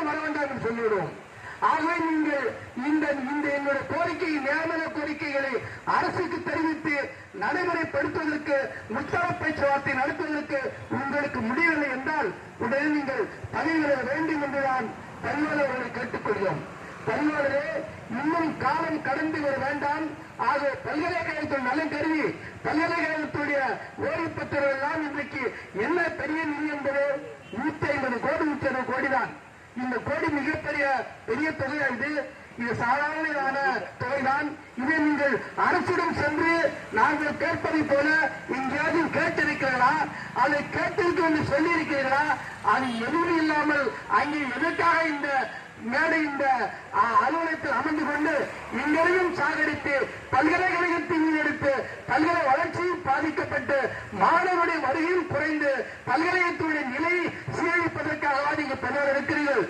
பள்ளிக்கூடம் வர வேண்டாம் என்று ஆகவே நீங்கள் இந்த இந்த என்னுடைய கோரிக்கை நியமன கோரிக்கைகளை அரசுக்கு தெரிவித்து நடைமுறைப்படுத்துவதற்கு முத்தர பேச்சுவார்த்தை நடத்துவதற்கு உங்களுக்கு முடியவில்லை என்றால் உடனே நீங்கள் பதவி விலக வேண்டும் என்றுதான் பல்வேறு கேட்டுக்கொள்கிறோம். பல்வேறு இன்னும் காலம் கடந்து வர வேண்டாம். ஆக பல்கலைக்கழகத்தின் நலன் கருதி பல்கலைக்கழகத்துடைய ஓய்வு பெற்றவர்கள் எல்லாம் இன்றைக்கு என்ன பெரிய நிதி என்பது? நூத்தி ஐம்பது கோடி நூத்தி அறுபது கோடி இந்த கோடி மிகப்பெரிய பெரிய தொகை இது? இது சாதாரணமான தொகைதான். இதை நீங்கள் அரசிடம் சென்று நாங்கள் கேட்பதை போல எங்கேயாவது கேட்டிருக்கிறீர்களா? அதை கேட்டிருக்கு என்று சொல்லியிருக்கிறீர்களா? அது எதுவும் இல்லாமல் அங்கே எதற்காக இந்த மேடை இந்த அலுவலகத்தில் அமர்ந்து கொண்டு எங்களையும் சாகடித்து பல்கலைக்கழகத்தின் எடுத்து பல்கலை வளர்ச்சியும் பாதிக்கப்பட்டு மாணவருடைய வருகையும் குறைந்து பல்கலைக்கழகத்துடைய நிலையை சீரழிப்பதற்காக நீங்க பலர் இருக்கிறீர்கள்